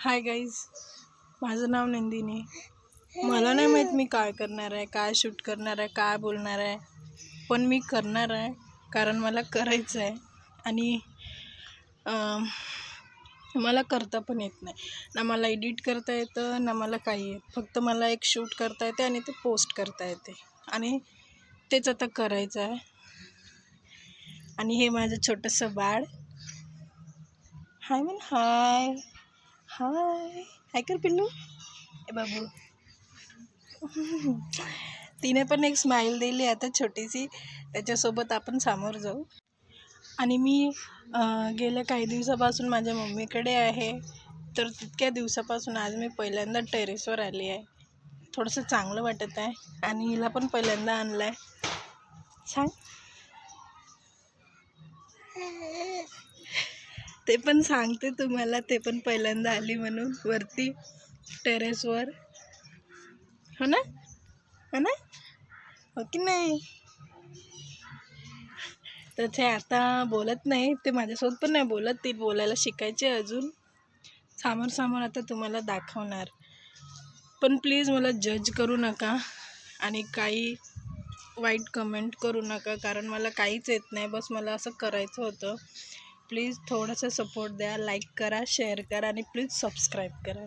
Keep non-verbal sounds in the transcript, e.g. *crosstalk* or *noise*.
Hi guys माझं नाव नंदिनी. मला नाही माहीत मी काय करणार आहे काय शूट करणार आहे काय बोलणार आहे. पण मी करणार आहे कारण मला करायचं आहे. आणि मला करता पण येत नाही. ना मला एडिट करता येतं ना मला काही येत. फक्त मला एक शूट करता येते आणि ते पोस्ट करता येते. आणि तेच आता करायचं आहे. आणि हे माझं छोटंसं बाळ. हाय म्हण हाय हाय हाय कर पिल्लू ए बाबू तिने पण एक स्माईल दिली आता छोटीशी. त्याच्यासोबत आपण समोर जाऊ. आणि मी गेल्या काही दिवसापासून माझ्या मम्मीकडे आहे. तर तितक्या दिवसापासून आज मी पहिल्यांदा टेरेसवर आली आहे. थोडंसं चांगलं वाटत आहे. आणि हिला पण पहिल्यांदा आणलं आहे सांग. *laughs* ते पण सांगते तुम्हाला ते पण पहिल्यांदा आली म्हणून. वरती टेरेसवर हो ना? हो ना? हो की नाही? तर ते आता बोलत नाही ते माझ्यासोबत पण नाही बोलत. ती बोलायला शिकायचे अजून. समोर समोर आता तुम्हाला दाखवणार. पण प्लीज मला जज करू नका आणि काही वाईट कमेंट करू नका कारण मला काहीच येत नाही. बस मला असं करायचं होतं. प्लीज थोडंसं सपोर्ट द्या लाईक करा शेअर करा आणि प्लीज सबस्क्राईब करा.